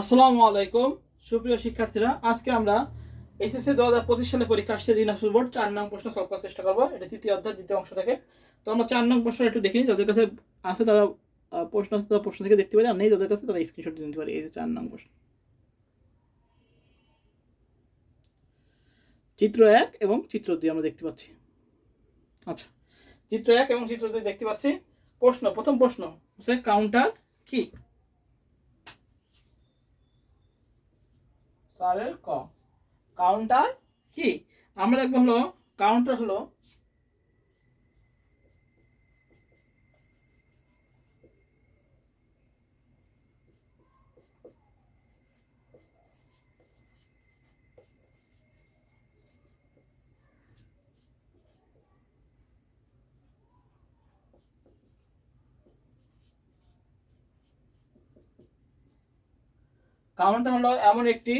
আসসালামু আলাইকুম। সুপ্রিয় শিক্ষার্থীরা, আজকে আমরা এসএসসি দু হাজার পঁচিশ সালে পরীক্ষা আসছে দিনাজপুর বোর্ড। চার নং প্রশ্ন সলভ করার চেষ্টা করব। এটা তৃতীয় অধ্যায়, দ্বিতীয় অংশ থেকে। তো আমরা চার নং প্রশ্ন একটু দেখিনি। যাদের কাছে আছে তারা প্রশ্ন আছে তারা প্রশ্ন থেকে দেখতে পারি। আর নেই যাদের কাছে, তারা স্ক্রিনশট নিতে পারি। এই যে চার নং প্রশ্ন। চিত্র এক এবং চিত্র দুই আমরা দেখতে পাচ্ছি। আচ্ছা চিত্র এক এবং চিত্র দুই দেখতে পাচ্ছি। প্রশ্ন, প্রথম প্রশ্ন হচ্ছে কাউন্টার কি? চারের ক। কাউন্টার কি? আমরা দেখব হলো কাউন্টার হলো কাউন্টার হলো এমন একটি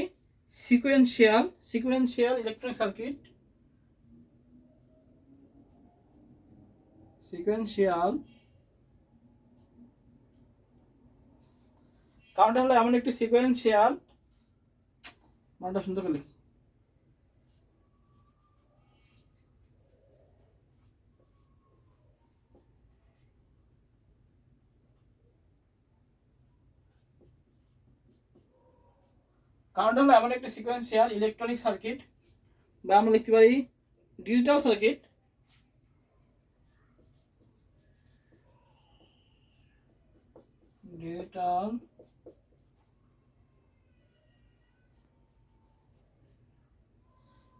sequential sequential electronic circuit sequential কারণটা হলো এমন একটি সিকোয়েন্সিয়াল মানটা সুন্দর করে কাউন্টার হলো এমন একটি সিকোয়েন্সিয়াল ইলেকট্রনিক সার্কিট বা আমরা লিখতে পারি digital circuit digital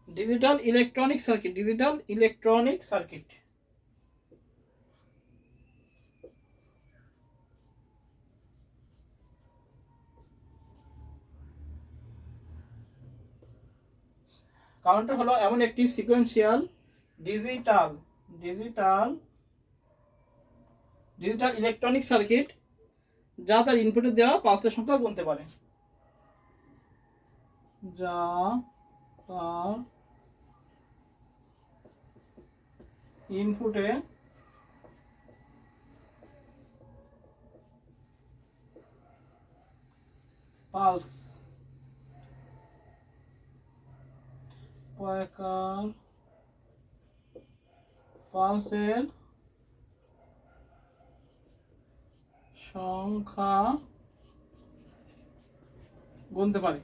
digital electronic circuit digital electronic circuit counter হলো এমন একটি sequential digital digital digital electronic circuit যা তার ইনপুটে দেওয়া পালসের সংখ্যা গুনতে পারে। যা তার ইনপুটে পালস পয়কার পালসের সংখ্যা গুনতে পারে।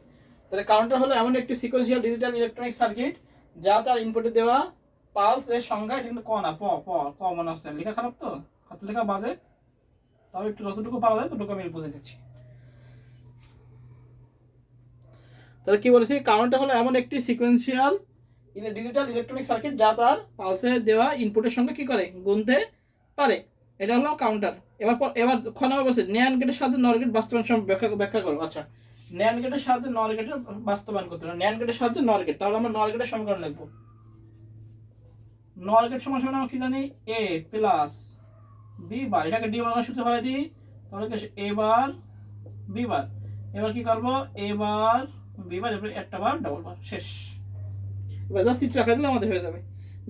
তাহলে কাউন্টার হলো এমন একটি সিকোয়েন্সিয়াল ডিজিটাল ইলেকট্রনিক সার্কিট যা তার ইনপুটে দেওয়া পালস এর সংখ্যা এটা কিন্তু ক না, প প, ক মনে হচ্ছে লেখা খারাপ তো, হাতে লেখা বাজে। তবে একটু যতটুকু পারা যায় ততটুকু আমি বুঝে দিচ্ছি। তাহলে কি বলেছি? কাউন্টার হলো এমন একটি সিকোয়েন্সিয়াল ডিজিটাল ইলেকট্রনিক সার্কিট যা তার পালসে দেওয়া ইনপুটের সঙ্গে কি করে? গুনতে পারে। এটা হলো কাউন্টার এবার পর- এবার খ নম্বর বলছে ন্যান গেটের সাথে নর গেট বাস্তবায়ন সম্পর্কে ব্যাখ্যা ব্যাখ্যা করো। আচ্ছা। ন্যান গেটের সাথে নর গেটের বাস্তবায়ন করতে হবে। ন্যান গেটের সাথে নর গেট তাহলে আমরা নর গেটের সমীকরণ লিখব। নর গেট সমান সমান আমরা কি জানি? এ প্লাস বি বার এটাকে ডি বার সূত্রে ফেলাই দিই। তাহলে এ বার বি বার এবার কি করব? এ বার বি বার এরপরে একটা বার ডবল বার শেষ। এবার যা চিত্র আঁকা দিলে আমাদের হয়ে যাবে।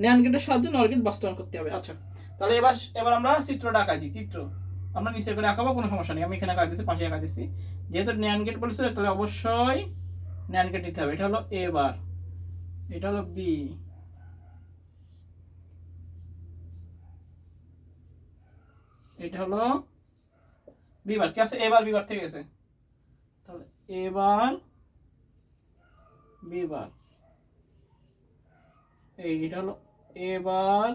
ন্যান গেটের সাহায্যে নর গেট বাস্তবায়ন করতে হবে। আচ্ছা তাহলে এবার এবার আমরা চিত্রটা আঁকাই দিই চিত্র। আমরা নিচে করে আঁকাবো, কোনো সমস্যা নেই। আমি এখানে আঁকা দিচ্ছি পাশে আঁকা দিচ্ছি যেহেতু ন্যান গেট বলেছে তাহলে অবশ্যই ন্যান গেট দিতে হবে। এটা হলো এ বার এটা হলো বি এটা হলো বিবার কি আছে? এবার বিবার থেকে গেছে। তাহলে এবার বিবার এই এটা হলো এবার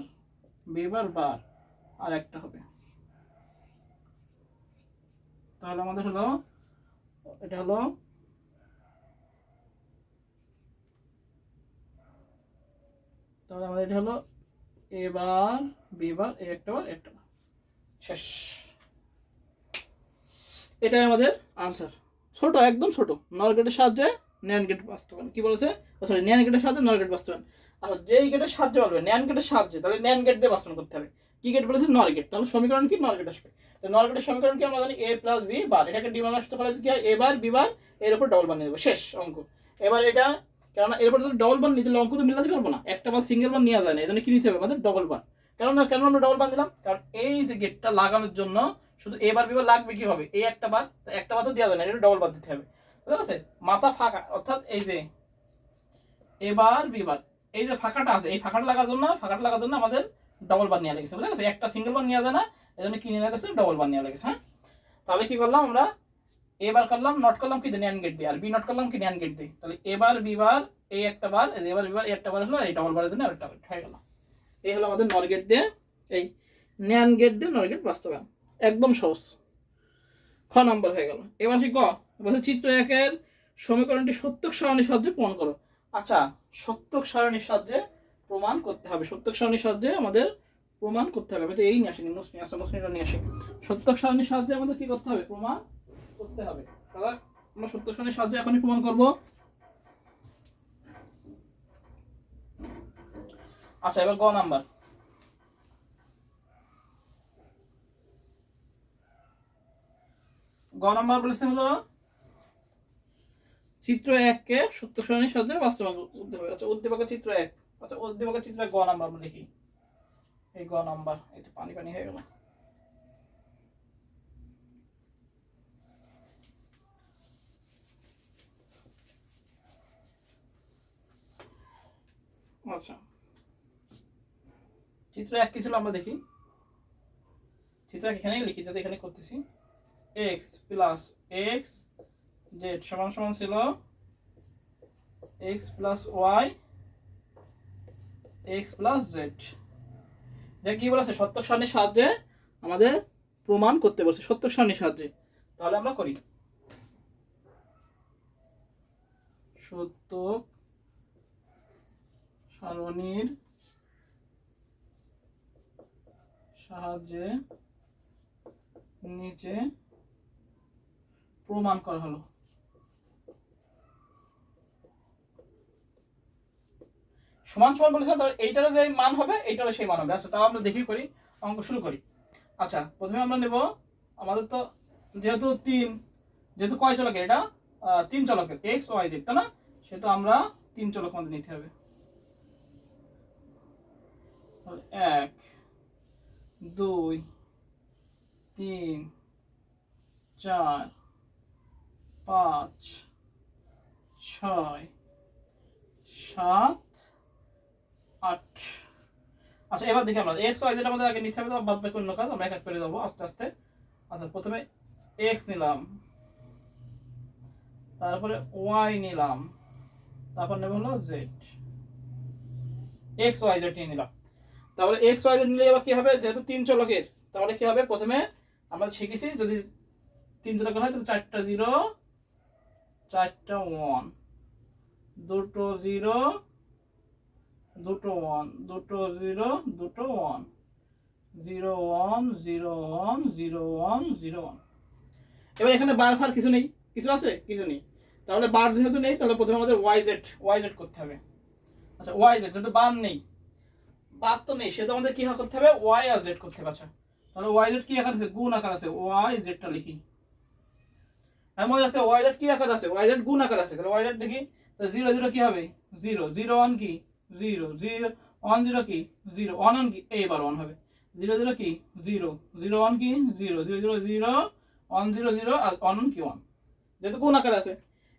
বিবার বার আর একটা হবে। তাহলে আমাদের হলো, এটা হলো তাহলে আমাদের এটা হলো এবার বিবার এই একটা বার একটা বার। শেষ। এটাই আমাদের আনসার ছোট, একদম ছোট। নর গেটের সাহায্যে ন্যান গেট বাস্তবায়ন। কি বলেছে? সরি ন্যান গেটের সাহায্যে নর গেট বাস্তবায়ন। আচ্ছা যেই গেটের সাহায্যে বলবে ন্যান গেটের সাহায্যে, তাহলে ন্যান গেট দিয়ে বাস্তবায়ন করতে হবে। কি গেট বলেছে? নর গেট তাহলে সমীকরণ কি? নর গেট আসবে। তো নর গেটের সমীকরণ কি আমরা জানি? এ প্লাস বি বার এটাকে ডি মাইনাস ফলে কি হয়? এ বার বি বার এর উপর ডবল বানিয়ে দেবো শেষ অঙ্ক। এবার এটা, কেননা এরপর যদি ডবল বান নিতে অঙ্ক তো মিলাতে পারব না। একটা বার সিঙ্গেল বার নেওয়া যায় না। এই কি নিতে হবে? আমাদের ডবল বার কেননা কেন আমরা ডবল বান দিলাম কারণ এই যে গেটটা লাগানোর জন্য শুধু এবার বিবার লাগবে কীভাবে? এই একটা বার একটা বার তো দেওয়া যায় না। এটা ডবল বার দিতে হবে। বুঝতে পারছে মাথা ফাঁকা। অর্থাৎ এই যে এবার বিবার এই যে ফাঁকাটা আছে, এই ফাঁকাটা লাগার জন্য, ফাঁকাটা লাগার জন্য আমাদের ডবল বার নেওয়া লেগেছে বুঝতে পারছে একটা সিঙ্গেল বার নেওয়া যায় না এই জন্য কিনে নেওয়া গেছে ডবল বার নেওয়া লেগেছে হ্যাঁ? তাহলে কি করলাম আমরা? এবার করলাম নট করলাম কি? ন্যান গেট দিয়ে। আর বি নট করলাম কি? ন্যান গেট দিয়ে। তাহলে এবার বিবার এই একটা বার এবার বিবার একটা বার হলো এই ডবল বারের জন্য আরেকটা হয়ে গেল। এই হলো আমাদের নর গেট দিয়ে, এই ন্যান গেট দিয়ে নর গেট বাস্তবায়ন। একদম সহজ। খ নম্বর হয়ে গেল। এবার সে ক বলছে চিত্র একের সমীকরণটি সত্যক সারণীর সাহায্যে প্রমাণ করো। আচ্ছা সত্যক সারণীর সাহায্যে প্রমাণ করতে হবে। সত্যক সারণীর সাহায্যে আমাদের প্রমাণ করতে হবে। আমি তো এই নিয়ে আসিনি মুসমি আচ্ছা মুসমিটা নিয়ে আসি। সত্যক সারণীর সাহায্যে আমাদের কি করতে হবে? প্রমাণ করতে হবে। তাহলে আমরা সত্যক সারণীর সাহায্যে এখনই প্রমাণ করব। আচ্ছা এবার গ নাম্বার। গ নাম্বার বলেছে হলো চিত্র এককে সত্য সারণীর সাহায্যে বাস্তবায়ন হবে আচ্ছা উদ্দীপকের চিত্র এক। আচ্ছা উদ্দীপকের চিত্র এক, গ নাম্বার আমরা লিখি এই গ নাম্বার তো পানি পানি হয়ে গেল। আচ্ছা। চিত্র এক কি ছিল আমরা দেখি? চিত্র এক এখানেই লিখি, যাতে এখানে করতেছি। এক্স প্লাস এক্স জেড সমান সমান ছিল X plus Y X plus Z এটা কি বলেছে? সত্যক সারণীর সাহায্যে আমাদের প্রমাণ করতে বলছে, সত্যক সারণীর সাহায্যে। তাহলে আমরা করি। সত্যক সারণীর সাহায্যে নিচে প্রমাণ করা হলো। সমান সমান বলেছে, তাহলে এইটারও যে মান হবে, এইটারও সেই মান হবে। আচ্ছা তাও আমরা দেখি করি, অঙ্ক শুরু করি। আচ্ছা প্রথমে আমরা নেব আমাদের তো যেহেতু তিন, যেহেতু কয় চলকের এটা? তিন চলকের এক্স ওয়াই জেড তাই না? সেহেতু আমরা তিন চলক আমাদের নিতে হবে। এক, দুই, তিন, চার, পাঁচ, ছয়, সাত আট। আচ্ছা এবার দেখি আমরা। এক্স ওয়াই যেটা আমাদের আগে নিতে হবে বাদ বাকি অন্য কাজ, আমরা এক এক করে দেবো আস্তে আস্তে। আচ্ছা প্রথমে এক্স নিলাম। তারপরে ওয়াই নিলাম। তারপর নেব হলো জেড এক্স ওয়াই জেড নিয়ে নিলাম। তাহলে এক্স ওয়াই জেড নিলে এবার কি হবে? যেহেতু তিন চলকের, তাহলে কি হবে? প্রথমে আমরা শিখেছি, যদি তিন চলকের হয়, তাহলে চারটা জিরো, চারটা ওয়ান দুটো জিরো দুটো ওয়ান দুটো জিরো দুটো one zero one zero one zero one zero one এবার এখানে বার ফার কিছু নেই। কিছু আছে? কিছু নেই। তাহলে বার যেহেতু নেই, তাহলে প্রথমে আমাদের ওয়াই জেড ওয়াই জেড করতে হবে। আচ্ছা ওয়াই জেড যেহেতু বার নেই, বার তো নেই, সেহেতু আমাদের কি করতে হবে? ওয়াই আর জেড করতে হবে। আচ্ছা তাহলে ওয়াই জেড কি আকার আছে? গুণ আকার আছে। ওয়াই জেডটা লিখি। আর মনে রাখতে ওয়াই জেড কি আকার আছে? ওয়াই জেড গুণ আকার আছে। তাহলে ওয়াই জেড দেখি, তাহলে জিরো জিরো কি হবে? জিরো জিরো ওয়ান কি? জিরো জিরো ওয়ান জিরো কি? জিরো ওয়ান ওয়ান কি? এইবার ওয়ান হবে। জিরো জিরো কি? জিরো জিরো ওয়ান কি? Zero zero zero zero one zero zero আর ওয়ান ওয়ান কি? ওয়ান যেহেতু কোন আকার আছে,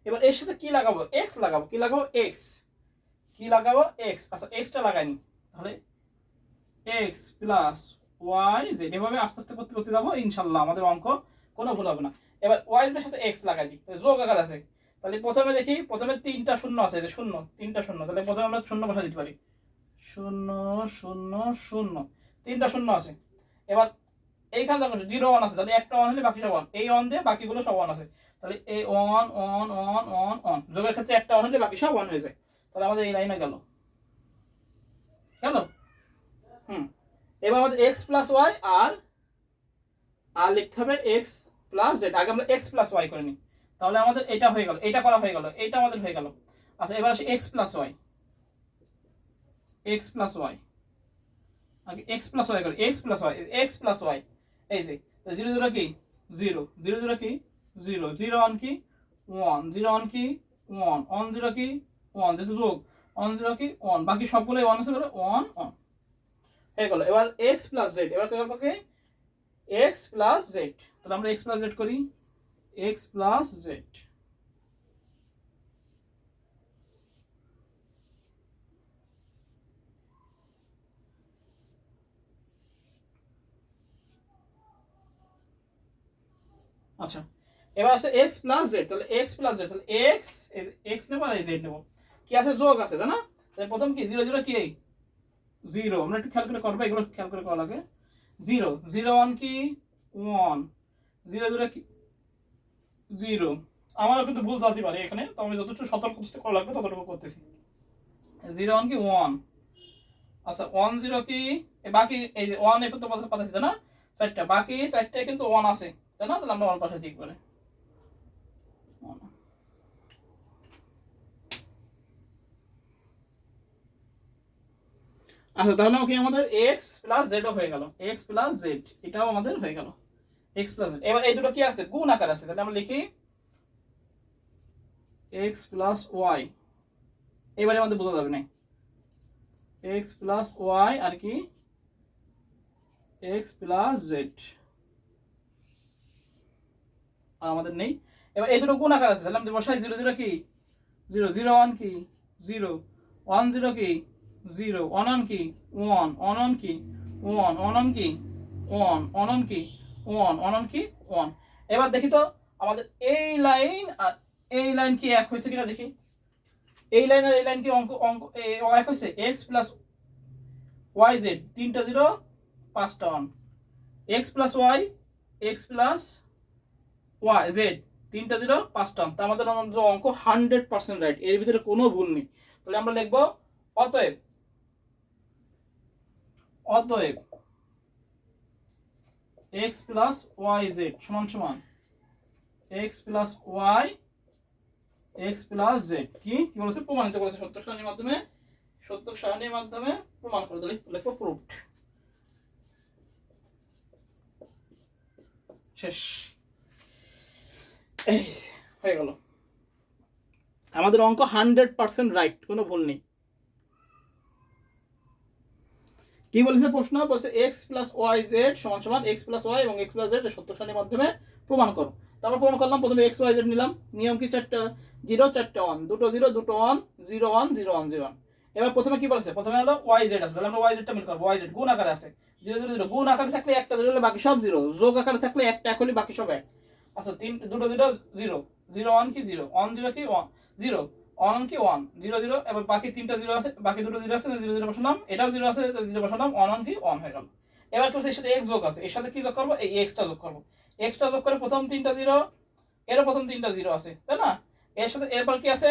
এবার এর সাথে কি লাগাবো? এক্স লাগাবো। কি লাগাবো? এক্স কি লাগাবো? এক্স আচ্ছা এক্সটা লাগাইনি তাহলে এক্স প্লাস ওয়াই জেড এভাবে আস্তে আস্তে করতে করতে যাব, ইনশাল্লাহ আমাদের অঙ্ক কোনো ভুল হবে না। এবার ওয়াই সাথে এক্স লাগাই দিই। যোগ আকার আছে। তাহলে প্রথমে দেখি, প্রথমে তিনটা শূন্য আছে যে শূন্য, তিনটা শূন্য, তাহলে প্রথমে আমরা শূন্য বসা দিতে পারি। শূন্য শূন্য শূন্য, তিনটা শূন্য আছে। এবার এইখানে দেখো, জিরো ওয়ান আছে, তাহলে একটা ওয়ান হলে বাকি সব ওয়ান এই ওয়ান দিয়ে বাকিগুলো সব ওয়ান আছে। তাহলে এই one one one one one যোগের ক্ষেত্রে একটা ওয়ান হলে বাকি সব ওয়ান হয়ে যায়। তাহলে আমাদের এই লাইনে গেল। গেল? হুম। এবার আমাদের এক্স প্লাস ওয়াই আর আর লিখতে হবে এক্স প্লাস জেড আগে আমরা এক্স প্লাস ওয়াই করে নিই। তাহলে আমাদের এটা হয়ে গেল, এটা করা হয়ে গেল, এটা আমাদের হয়ে গেল। আচ্ছা এবার আসে X plus Y X plus Y আগে এক্স প্লাস ওয়াই করে X plus Y X plus Y এই যে জিরো জিরো কি? জিরো। জিরো জিরো কি? জিরো। জিরো ওয়ান কি? ওয়ান জিরো ওয়ান কি? ওয়ান ওয়ান জিরো কি? ওয়ান যেহেতু যোগ। ওয়ান জিরো কি? ওয়ান বাকি সবগুলো ওয়ান আছে ওয়ান ওয়ান হয়ে গেল। এবার এক্স প্লাস জেড এবার কি এক্স প্লাস জেড তাহলে আমরা এক্স প্লাস জেড করি। এক্স প্লাস জেড আচ্ছা এবার আছে এক্স প্লাস জেড তাহলে এক্স প্লাস জেড তাহলে এক্স এক্স নেব আর জেড নেব। কি আছে? যোগ আছে, তাই না? তাহলে প্রথম কি? জিরো জিরো কি জিরো আমরা একটু খেয়াল করে করব, এগুলো খেয়াল করে করা লাগে। জিরো জিরো ওয়ান কি? ওয়ান জিরো জিরো কি? জিরো। আমারও কিন্তু ভুল চলতে পারে এখানে, তো আমি যতটুকু সতর্ক করা লাগবে ততটুকু করতেছি। জিরো ওয়ান কি ওয়ান? আচ্ছা ওয়ান জিরো কি? বাকি এই যে ওয়ান এরপর তো পাঠাচ্ছি তাই না? চারটা। বাকি চারটায় কিন্তু ওয়ান আছে, তাই না? তাহলে আমরা ওয়ান পাঠাচ্ছি একবারে আচ্ছা তাহলে ওকে আমাদের এক্স প্লাস জেডও হয়ে গেল। এক্স প্লাস জেড এটাও আমাদের হয়ে গেল। এক্স প্লাস এবার এই দুটো কি আছে? গুণ আকার আছে। তাহলে আমরা লিখি এক্স প্লাস ওয়াই এবারে আমাদের বোঝা যাবে না এক্স প্লাস ওয়াই আর কি? এক্স প্লাস জেড আমাদের নেই। এবার এই দুটো গুণ আকার আছে। তাহলে আমাদের বসাই জিরো জিরো কি? জিরো। জিরো ওয়ান কি? জিরো। ওয়ান জিরো কি? জিরো। অনন কি? ওয়ান। অনন কি? ওয়ান। অনন কি? ওয়ান। অনন কি? ওয়ান অনন কি? ওয়ান এবার দেখি তো আমাদের এই লাইন আর এই লাইন কি এক হয়েছে কিনা দেখি। এই লাইন আর এই লাইন কি অঙ্ক অঙ্ক এক হয়েছে? এক্স প্লাস ওয়াই জেড তিনটা জিরো, পাঁচটা one X plus Y X plus Y Z তিনটা জিরো, পাঁচটা ওয়ান তা আমাদের আমাদের অঙ্ক হান্ড্রেড পার্সেন্ট রাইট এর ভিতরে কোনো ভুল নেই। তাহলে আমরা লিখব, অতএব অতএব এক্স প্লাস ওয়াই জেড সমান সমান। X plus Y X plus Z কি? কি বলেছে? প্রমাণিত করেছে সত্য সারণীর মাধ্যমে। সত্য সারণীর মাধ্যমে প্রমাণ করে দিলে লিখব প্রুফড শেষ। এই হয়ে গেল। আমাদের অঙ্ক হান্ড্রেড পার্সেন্ট রাইট কোনো ভুল নেই। কি বলেছে প্রশ্ন? বলছে এক্স প্লাস ওয়াই জেড সমান সমান এক্স প্লাস ওয়াই এবং এক্স প্লাস জেড সত্য সারণীর মাধ্যমে প্রমাণ করো। তারপর প্রমাণ করলাম, প্রথমে এক্স ওয়াই জেড নিলাম। নিয়ম কি চারটা? জিরো চারটা ওয়ান দুটো জিরো দুটো one zero one zero one zero one এবার প্রথমে কি বলেছে? প্রথমে হলো ওয়াই জেড আছে। তাহলে আমরা ওয়াই জেডটা মিল করব। ওয়াই জেড গুণ আকারে আছে। জিরো জিরো জিরো গুণ আকারে থাকলে একটা জিরো হলে বাকি সব জিরো যোগ আকারে থাকলে একটা, এক হলে বাকি সব এক। আচ্ছা তিন, দুটো জিরো জিরো জিরো ওয়ান কি জিরো ওয়ান জিরো কি ওয়ান জিরো ওয়ান কি ওয়ান জিরো জিরো এবার বাকি তিনটা জিরো আছে, বাকি দুটো জিরো আছে জিরো জিরো বসালাম এটাও জিরো আছে জিরো বসালাম ওয়ান ওয়ান কি? ওয়ান হয়ে গেল। এবার কি এর সাথে এক্স যোগ আছে, এর সাথে কি যোগ করব? এই এক্সটা যোগ করব। এক্সটা যোগ করে প্রথম তিনটা জিরো এরও প্রথম তিনটা জিরো আছে, তাই না? এর সাথে, এরপর কি আছে?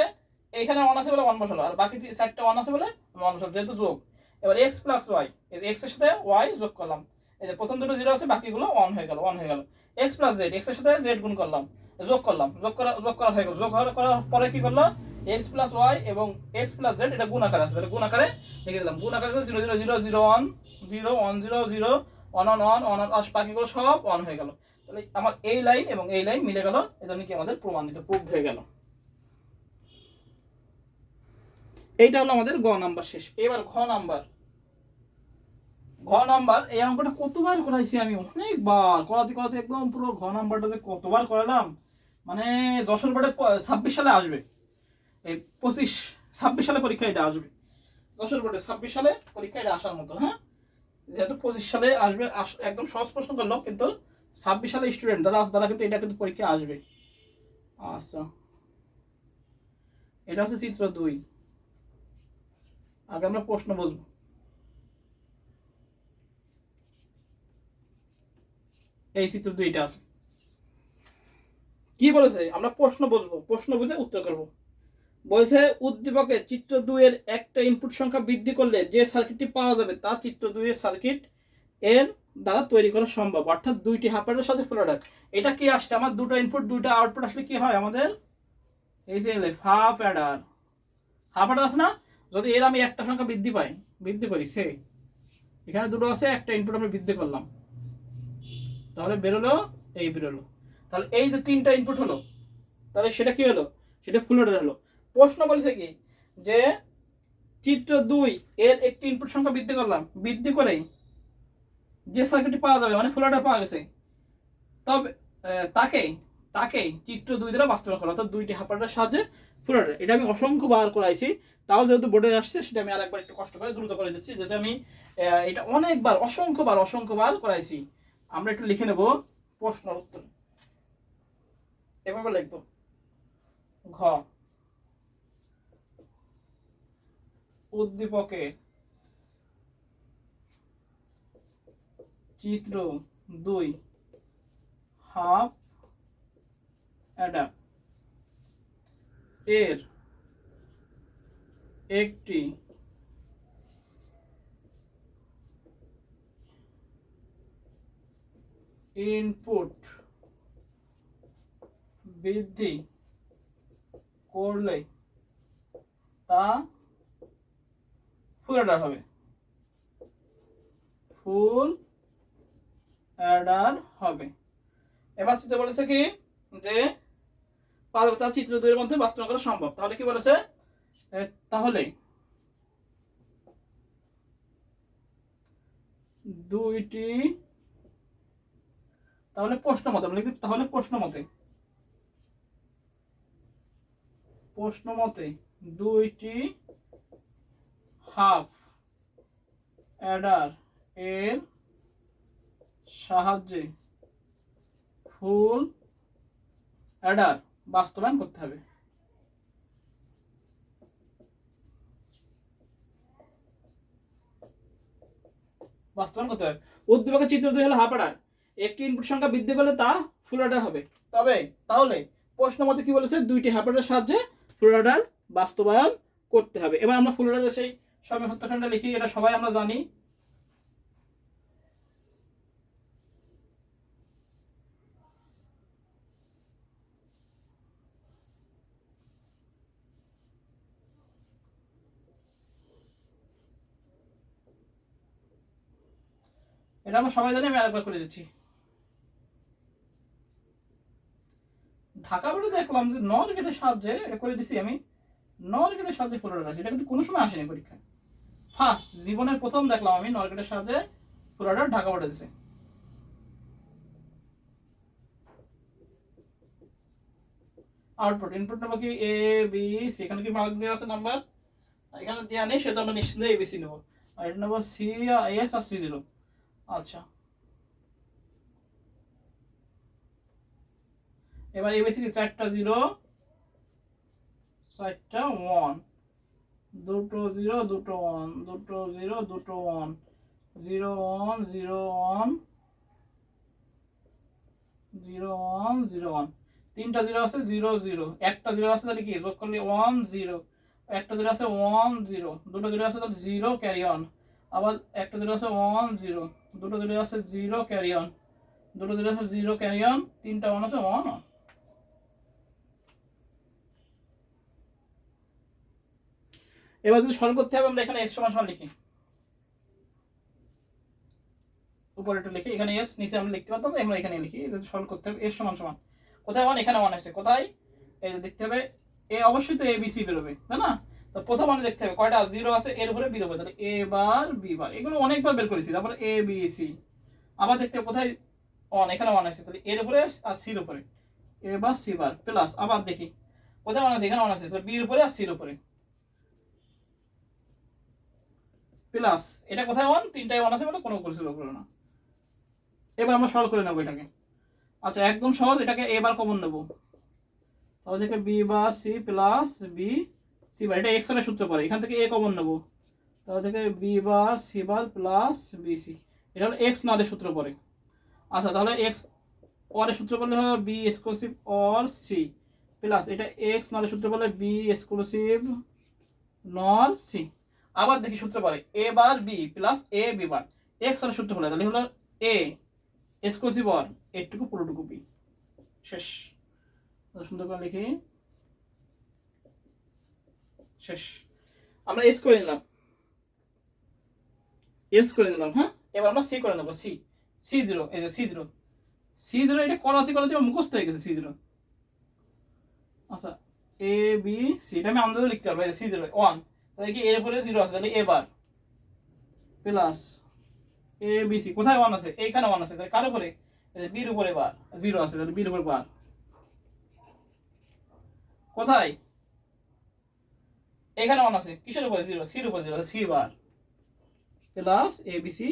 এইখানে ওয়ান আছে বলে ওয়ান বসালো, আর বাকি চারটা ওয়ান আছে বলে ওয়ান বসালো, যেহেতু যোগ। এবার এক্স প্লাস ওয়াই এক্সের সাথে ওয়াই যোগ করলাম। এই যে প্রথম দুটো জিরো আছে, বাকিগুলো ওয়ান হয়ে গেল ওয়ান হয়ে গেল। এক্স প্লাস জেড এক্সের সাথে জেড গুণ করলাম, যোগ করলাম, যোগ করা যোগ করা হয়ে গেল। যোগ করার পরে কি করল? এক্স প্লাস ওয়াই এবং এক্স প্লাস জেড এটা গুণ আকারে আছে। তাহলে গুণ আকারে লিখে দিলাম। গুণ আকারে zero zero zero zero one zero one zero zero one one one one one বাকিগুলো সব ওয়ান হয়ে গেল। তাহলে আমার এই লাইন এবং এই লাইন মিলে গেল। এটা কি আমাদের প্রমাণিত প্রুফ হয়ে গেল। এইটা হলো আমাদের গ নাম্বার শেষ। এবার ঘ নাম্বার। ঘ নাম্বার, এই অঙ্কটা কতবার করাইছি আমি? অনেকবার। করাতে করাতে একদম পুরো ঘ নাম্বারটাতে কতবার করালাম? মানে যশোর বোর্ডে ছাব্বিশ সালে আসবে। এই পঁচিশ, ছাব্বিশ সালে পরীক্ষা এটা আসবে। যশোর বোর্ডে ছাব্বিশ সালে পরীক্ষা এটা আসার মতো হ্যাঁ? যেহেতু পঁচিশ সালে আসবে, আস- একদম সহজ প্রশ্ন করল কিন্তু ছাব্বিশ সালে স্টুডেন্ট দাদা দাদা কিন্তু এটা কিন্তু পরীক্ষা আসবে। আচ্ছা। এটা হচ্ছে চিত্র দুই। আগে আমরা প্রশ্ন বুঝব। এই চিত্র দুইটা আছে। কি বলেছে? আমরা প্রশ্ন বুঝব, প্রশ্ন বুঝে উত্তর করব। বলেছে উদ্দীপকে চিত্র দুইয়ের একটা ইনপুট সংখ্যা বৃদ্ধি করলে যে সার্কিটটি পাওয়া যাবে তা চিত্র দুইয়ের সার্কিট এর দ্বারা তৈরি করা সম্ভব। অর্থাৎ দুইটি হাফারের সাথে ফ্লোডার এটা কি আসছে? আমার দুটো ইনপুট দুইটা আউটপুট আসলে কি হয় আমাদের? এই যে হাফ অ্যাডার হাফ অ্যাডার আছে না? যদি এর আমি একটা সংখ্যা বৃদ্ধি পাই, বৃদ্ধি করি সে এখানে দুটো আছে, একটা ইনপুট আমি বৃদ্ধি করলাম। তাহলে বেরোলো এই বেরোলো তাহলে এই যে তিনটা ইনপুট হলো, তাহলে সেটা কি হলো? সেটা ফুলোডার হলো। প্রশ্ন বলেছে কি? যে চিত্র দুই এর একটি ইনপুট সংখ্যা বৃদ্ধি করলাম। বৃদ্ধি করে যে সার্কিটটি পাওয়া যাবে মানে ফুলোডার পাওয়া গেছে। তবে তাকে তাকে চিত্র দুই দ্বারা বাস্তবায়ন করা, অর্থাৎ দুইটি হাফারের সাহায্যে ফুলোডার এটা আমি অসংখ্য বার করাইছি। তাও যেহেতু বোর্ডে আসছে, সেটা আমি আরেকবার একটু কষ্ট করে দ্রুত করে দিচ্ছি যেটা আমি এটা অনেকবার অসংখ্যবার অসংখ্যবার করাইছি। আমরা একটু লিখে নেব প্রশ্ন উত্তর। এভাবে লিখব। ঘ। উদ্দীপকে চিত্র দুই হাফ অ্যাডাপ এর একটি ইনপুট বৃদ্ধি করলে তা ফুল অ্যাডার হবে। ফুল অ্যাডার হবে। এবার চিত্র বলেছে কি? যে পাঁচ বাচ্চা চিত্র দুইয়ের মধ্যে বাস্তবায়ন করা সম্ভব। তাহলে কি বলেছে? তাহলে দুইটি, তাহলে প্রশ্ন মতে লিখি তাহলে প্রশ্ন মতে প্রশ্ন মতে দুইটি হাফ অ্যাডার এর সাহায্যে ফুল অ্যাডার বাস্তবায়ন করতে হবে। বাস্তবায়ন করতে হবে। উদ্দীপকের চিত্র দুই হলো হাফ অ্যাডার একটি ইনপুট সংখ্যা বৃদ্ধি করলে তা ফুল অ্যাডার হবে। তবে তাহলে প্রশ্ন মতে কি বলেছে? দুইটি হাফ অ্যাডার সাহায্যে ফুল অ্যাডার বাস্তবায়ন করতে হবে। এবার আমরা ফুল অ্যাডার সেই সময় হত্যাকাণ্ডটা লিখি, এটা সবাই আমরা জানি। এটা আমরা সবাই জানি, আমি আরেকবার করে দিচ্ছি। ঢাকা বোর্ডে দেখলাম যে নর গেটের সাহায্যে করে দিছি আমি নর গেটের সাহায্যে ফ্লোরাইড আছে এটা কিন্তু কোনো সময় আসেনি পরীক্ষায়। ফার্স্ট জীবনের প্রথম দেখলাম আমি গেটের সাহায্যে ফ্লোরাইড ঢাকা বোর্ডে দিছে। আউটপুট ইনপুট নেব কি এ বি সি এখানে কি মার্ক দেওয়া আছে নাম্বার এখানে দেওয়া নেই সেটা আমরা নিশ্চিন্তে এবিসি নেব। আর এটা নেব C S R C zero আচ্ছা। এবার এবিসি চারটা জিরো চারটা ওয়ান দুটো জিরো, দুটো ওয়ান, দুটো জিরো, দুটো one. Zero one zero one zero one zero one. তিনটা জিরো আছে, জিরো জিরো। একটা জিরো আছে, তাহলে কি? যোগ করলে ওয়ান, জিরো। একটা জিরো আছে, ওয়ান, জিরো। দুটো জিরো আছে, তাহলে জিরো, ক্যারি অন। আবার একটা জিরো আছে, ওয়ান, জিরো। দুটো জিরো আছে, জিরো, ক্যারি অন। দুটো জিরো আছে, জিরো, ক্যারি অন। তিনটা ওয়ান আছে, ওয়ান অন। এবার যদি সরল করতে হবে, আমরা এখানে এস সমান সমান লিখি। উপরে একটু লিখি, এখানে এস নিচে আমরা লিখতে পারতাম, আমরা এখানে লিখি। যদি করতে হবে এস সমান সমান। কোথায় ওয়ান? এখানে ওয়ান আছে কোথায়? এই যে দেখতে হবে, এ অবশ্যই তো এ বি সি বেরোবে, তাই না? তো প্রথম মানে দেখতে হবে, কয়টা? জিরো আছে, এর উপরে বি হবে তাহলে এ বার বি বার। এগুলো অনেকবার বের করেছি, তারপরে এ বি সি আবার দেখতে হবে, কোথায়? ওয়ান, এখানে ওয়ান আছে তাহলে এর উপরে আর সির উপরে। এ বার সি বার প্লাস আবার দেখি। কোথায় ওয়ান আছে? এখানে ওয়ান আছে। তাহলে বির উপরে আর সির উপরে। প্লাস এটা কোথায় ওয়ান তিনটায় ওয়ান আছে মানে কোনো কিছু করল না। এবার আমরা সলভ করে নেব এটাকে। আচ্ছা একদম সহজ, এটাকে এবার কমন নেব। তাহলে থেকে বি বা C plus B C bar এটা এক্স সূত্র পড়ে, এখান থেকে এ কমন নেব। তাহলে থেকে B bar C bar plus B C এটা হলো এক্স নদের সূত্র পড়ে। আচ্ছা তাহলে এক্স অরের সূত্র পড়লে হবে B exclusive or C plus এটা এক্স নদের সূত্র পড়লে বি এক্সক্লুসিভ নর সি আবার দেখি সূত্র পড়ে A bar B plus A B bar X অরের সূত্র পড়ে তাহলে হলো এ এক্সক্লুসিভ অর এটুকু পুরোটুকু বি শেষ। সুন্দর করে লিখি। শেষ। আমরা এস করে নিলাম। এস করে নিলাম হ্যাঁ? এবার আমরা সি করে নেব সি সি জিরো এই যে সি জিরো সি জিরো এটা করাতে করাতে মুখস্থ হয়ে গেছে সি জিরো আচ্ছা এ বি সি এটা আমি আমাদের লিখতে পারব, এই যে সি জিরো ওয়ান তাহলে কি এর পরে জিরো আছে? তাহলে এবার প্লাস এ বি সি কোথায় ওয়ান আছে? এইখানে ওয়ান আছে। তাহলে কার উপরে? বির উপরে বার জিরো আছে। তাহলে বির উপরে বার কোথায়? এখানে ওয়ান আছে। কিসের উপরে জিরো সির উপরে zero C bar plus A B C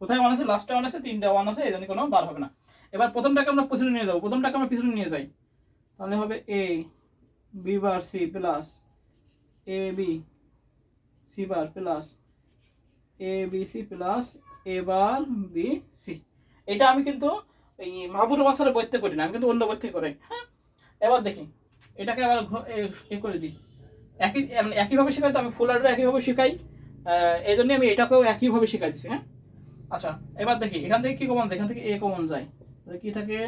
কোথায় ওয়ান আছে? লাস্টে ওয়ান আছে। তিনটা ওয়ান আছে। এই কোনো বার হবে না। এবার প্রথমটাকে আমরা পিছনে নিয়ে যাব। প্রথমটাকে আমরা পিছনে নিয়ে যাই। তাহলে হবে A B bar C plus A B C bar plus A B C plus A bar B C এটা আমি কিন্তু এই মাহবুর মাসার বইতে করি না আমি কিন্তু অন্য বই থেকে করি হ্যাঁ? এবার দেখি, এটাকে আবার এ করে দিই। একই মানে একইভাবে শেখাই তো, আমি ফুল অর্ডার একইভাবে শেখাই। এই জন্যই আমি এটাকেও একইভাবে শেখাই দিচ্ছি হ্যাঁ? আচ্ছা এবার দেখি, এখান থেকে কি কমন যায়? এখান থেকে এ কমন যায়। কি থাকে?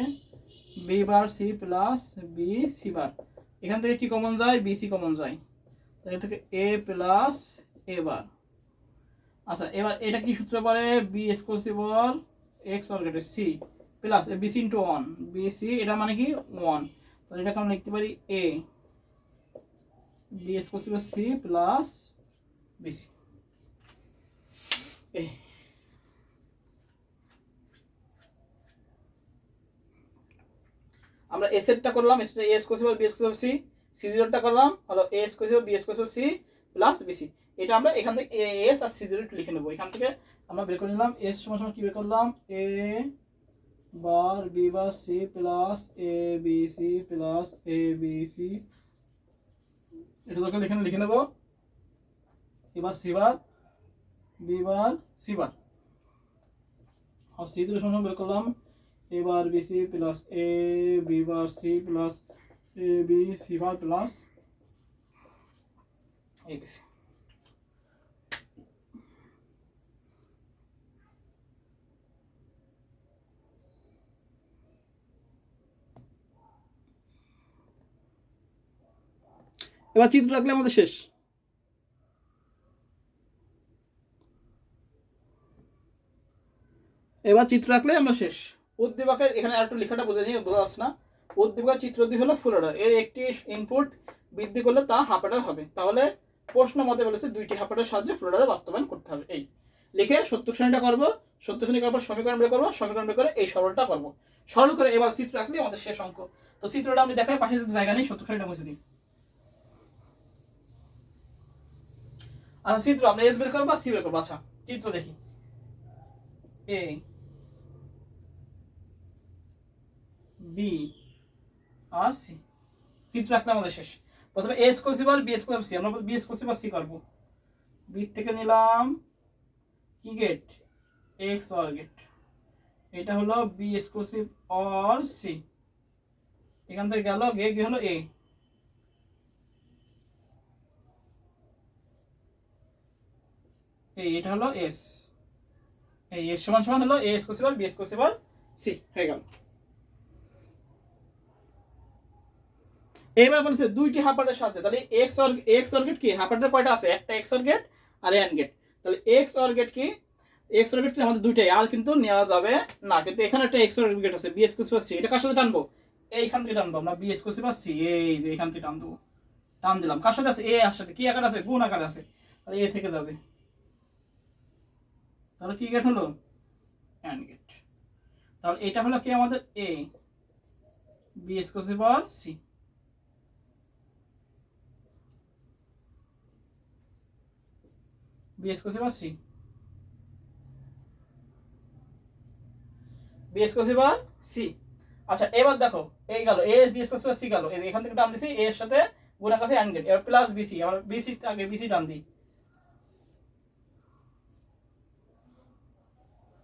B bar C plus B C bar এখান থেকে কি কমন যায়? বি সি কমন যায়। এখান থেকে এ প্লাস এ বার আচ্ছা এবার এটা কি সূত্র পরে? B exclusive X অর্গেটেড C plus B C into one B C এটা মানে কি? ওয়ান তাহলে এটাকে আমরা লিখতে পারি A B exclusive C plus B C এই আমরা এ সেটটা করলাম এসটা A square B square C C জিরোটা করলাম, হলো A square B square C plus BC এটা আমরা এখান থেকে A S R C zero লিখে নেব। এখান থেকে আমরা বের করে নিলাম এস সমান সমান কি বের করলাম? A bar B bar C plus A B C plus A B C এটা তোকে এখানে লিখে নেব। এবার C bar B bar C bar আর সি জিরো সমান বের করলাম, a bar bc plus a b bar c plus a c bar plus a b এবার চিত্র রাখলে আমাদের শেষ। এবার চিত্র রাখলে আমরা শেষ। উদ্দীপকের এখানে আর একটু লেখাটা বোঝা নিয়ে বোঝা যাচ্ছে না উদ্দীপকের চিত্র দিয়ে হলো ফুল অর্ডার এর একটি ইনপুট বৃদ্ধি করলে তা হাফ অর্ডার হবে। তাহলে প্রশ্ন মতে বলেছে দুইটি হাফ অর্ডার সাহায্যে ফুল অর্ডার বাস্তবায়ন করতে হবে। এই লিখে সত্তর শ্রেণীটা করব। সত্তর শ্রেণি করার পর সমীকরণ বের করব। সমীকরণ বের করে এই সরলটা করব। সরল করে এবার চিত্র রাখলে আমাদের শেষ অঙ্ক। তো চিত্রটা আমি দেখাই, পাশে জায়গা নেই, সত্তর শ্রেণীটা মুছে দিই। আচ্ছা চিত্র, আমরা এস বের করব সি বের করব। আচ্ছা চিত্র দেখি। এ বি আর সি। চিত্র রাখলে আমাদের শেষ। প্রথমে এ স্কোয়ার আর বি স্কোয়ার সি আমরা বি স্কোয়ার সি করব। বি থেকে নিলাম কি গেট এক্স অর গেট এটা হলো বি এক্সক্লুসিভ অর সি এখান থেকে গেল গে গে হলো এ এই, এটা হলো এস এই এস সমান সমান হলো এ আর বি আর সি হয়ে গেল। এবার বলছে দুইটি হাফারের সাথে তাহলে X or X or gate কি? হাফারের কয়টা আছে? একটা এক্স অর গেট আর এন গেট তাহলে এক্স অর কি? এক্স অর গেট আমাদের দুইটাই, আর কিন্তু নেওয়া যাবে না। কিন্তু এখানে একটা এক্স অর গেট আছে বি এক্সক্লুসিভ সি এটা কার সাথে টানবো? এইখান থেকে টানবো, আমরা বি এক্সক্লুসিভ সি এই যে এখান থেকে টান দেবো টান দিলাম। কার সাথে আছে? এ আর সাথে। কি আকার আছে? গুণ আকার আছে। তাহলে এ থেকে যাবে। তাহলে কি গেট হলো? এন গেট তাহলে এটা হলো কি আমাদের A B exclusive or C B exclusive or C B C. আচ্ছা এবার দেখো, এই গেল, A, B exclusive or C গেল। এখান থেকে টান দিছি, এ এর সাথে গুণাক আছে অ্যান্ড গেট এবার প্লাস বিসি আবার বিসি আগে বিসি টান দিই।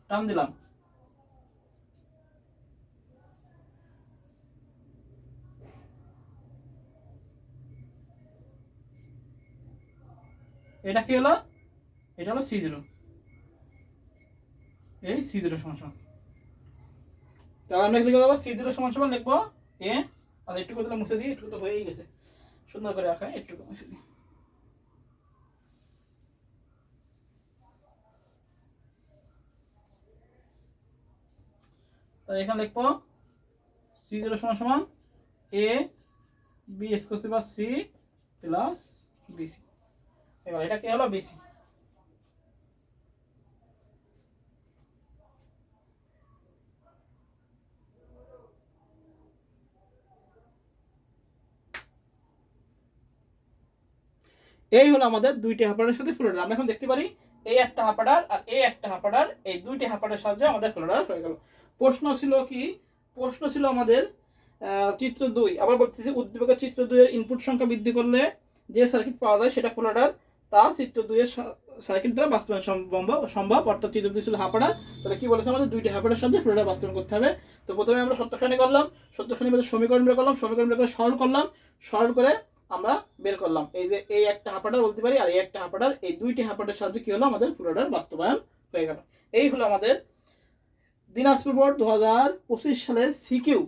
টান দিলাম। এটা কি হলো? এটা হলো সি জিরো এই সি জিরো সমান সমান। তাহলে আমরা লিখে দেবো সি জিরো সমান সমান লিখব। এ আর একটু করে মুছে দিই, একটু তো হয়েই গেছে। সুন্দর করে রাখা, একটু মুছে দিই। তাহলে এখানে লিখব, সি জিরো সমান সমান, A, B exclusive or C plus BC এবার এটা কি হলো? বিসি এই হলো আমাদের দুইটি হাফাডার সাথে ফ্লোরার আমরা এখন দেখতে পারি এই একটা হাফাডার আর এই একটা হাফাডার, এই দুইটি হাফাডার সাহায্যে আমাদের ফ্লোরার হয়ে গেল। প্রশ্ন ছিল কি? প্রশ্ন ছিল আমাদের চিত্র দুই। আবার বলতেছি, উদ্দীপকের চিত্র দুইয়ের ইনপুট সংখ্যা বৃদ্ধি করলে যে সার্কিট পাওয়া যায় সেটা ফ্লোডার তা চিত্র দুইয়ের সার্কিট দ্বারা বাস্তবায়ন সম্ভব সম্ভব। অর্থাৎ চিত্র দুই ছিল হাফাডার। তাহলে কি বলেছে আমাদের? দুইটি হাফাডার সাথে ফ্লোডার বাস্তবায়ন করতে হবে। তো প্রথমে আমরা সত্য শ্রেণি করলাম। সত্য মধ্যে সমীকরণ বের করলাম। সমীকরণ বের করে সরল করলাম। সরল করে আমরা বের করলাম। এই যে এই একটা হাফাডার বলতে পারি, আর এই একটা হাফাডার এই দুইটি হাফাডার সাহায্যে কি হলো? আমাদের পুরোটার বাস্তবায়ন হয়ে গেল। এই হলো আমাদের দিনাজপুর বোর্ড দু হাজার পঁচিশ সালের সিকিউ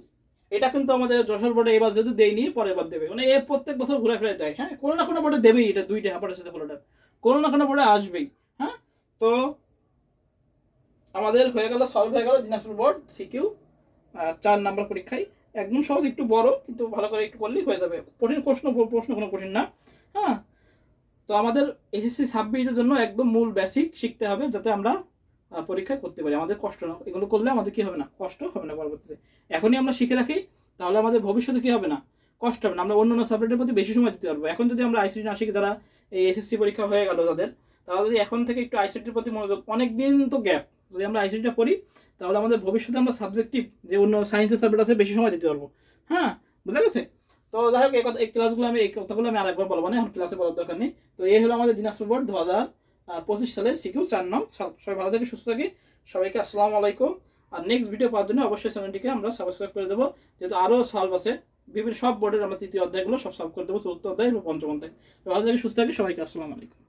এটা কিন্তু আমাদের যশোর বোর্ডে এবার যদি দেয়নি, পরের বার দেবে। মানে এ প্রত্যেক বছর ঘুরে ফিরে দেয়। হ্যাঁ কোনো না কোনো বোর্ডে দেবেই এটা দুইটা হাফাডার সাথে ফ্লোডার কোনো না কোনো বোর্ডে আসবেই। হ্যাঁ তো আমাদের হয়ে গেল সলভ হয়ে গেল দিনাজপুর বোর্ড সিকিউ চার নাম্বার পরীক্ষায়। একদম সহজ, একটু বড়, কিন্তু ভালো করে একটু করলেই হয়ে যাবে। কঠিন প্রশ্ন প্রশ্ন কোনো কঠিন না। হ্যাঁ? তো আমাদের এসএসসি সাবমিটের জন্য একদম মূল বেসিক শিখতে হবে, যাতে আমরা পরীক্ষা করতে পারি। আমাদের কষ্ট না, এগুলো করলে আমাদের কি হবে না? কষ্ট হবে না পরবর্তীতে। এখনই আমরা শিখে রাখি, তাহলে আমাদের ভবিষ্যতে কি হবে না? কষ্ট হবে না। আমরা অন্য অন্য সাবজেক্টের প্রতি বেশি সময় দিতে পারব। এখন যদি আমরা আইসিটি না শিখি তারা এই এসএসসি পরীক্ষা হয়ে গেল তাদের, তারা যদি এখন থেকে একটু আইসিটির প্রতি মনোযোগ অনেক দিন তো গ্যাপ যদি আমরা আইসিটিটা পড়ি তাহলে আমাদের ভবিষ্যতে আমরা সাবজেক্টিভ যে অন্য সায়েন্সের সাবজেক্ট আছে, বেশি সময় দিতে পারব। হ্যাঁ? বুঝা গেছে? তো যাই হোক, এই কথা এই ক্লাসগুলো আমি এই কথাগুলো আমি আরেকবার বলব না, এখন ক্লাসে বলার দরকার নেই। তো এই হলো আমাদের দিনাজপুর বোর্ড দু হাজার পঁচিশ সালের সিকিউ চার নং। সবাই ভালো থাকি, সুস্থ থাকি। সবাইকে আসসালামু আলাইকুম। আর নেক্সট ভিডিও পাওয়ার জন্য অবশ্যই চ্যানেলটিকে আমরা সাবস্ক্রাইব করে দেবো। যেহেতু আরও সলভ আছে, বিভিন্ন সব বোর্ডের আমরা তৃতীয় অধ্যায়গুলো সব সলভ করে দেবো, চতুর্থ অধ্যায় এবং পঞ্চম অধ্যায়। ভালো থাকি, সুস্থ থাকি, সবাইকে আসসালামু আলাইকুম।